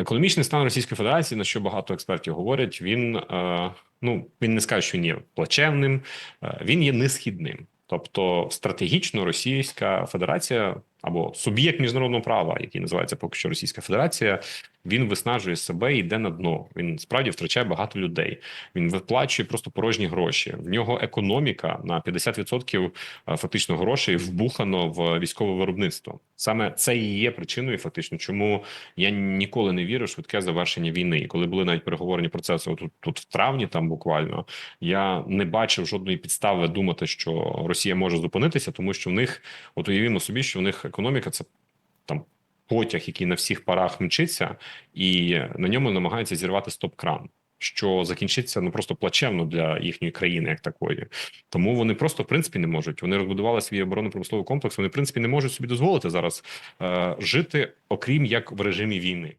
Економічний стан Російської Федерації, на що багато експертів говорять, він е, ну він не скаже, що він є плачевним, е, він є несхідним. Тобто, стратегічно Російська Федерація або суб'єкт міжнародного права, який називається поки що Російська Федерація, він виснажує себе і йде на дно. Він справді втрачає багато людей. Він виплачує просто порожні гроші. В нього економіка на 50% е, фактично грошей вбухано в військове виробництво. Саме це і є причиною, фактично, чому я ніколи не вірю в швидке завершення війни. І коли були навіть переговорні процеси, тут тут в травні, там буквально я не бачив жодної підстави думати, що Росія може зупинитися, тому що в них, от уявімо собі, що в них економіка це потяг, який на всіх парах мчиться, і на ньому намагаються зірвати стоп-кран. Що закінчиться ну просто плачевно для їхньої країни, як такої, тому вони просто в принципі не можуть. Вони розбудували свій оборонно-промисловий комплекс. Вони в принципі не можуть собі дозволити зараз е, жити, окрім як в режимі війни.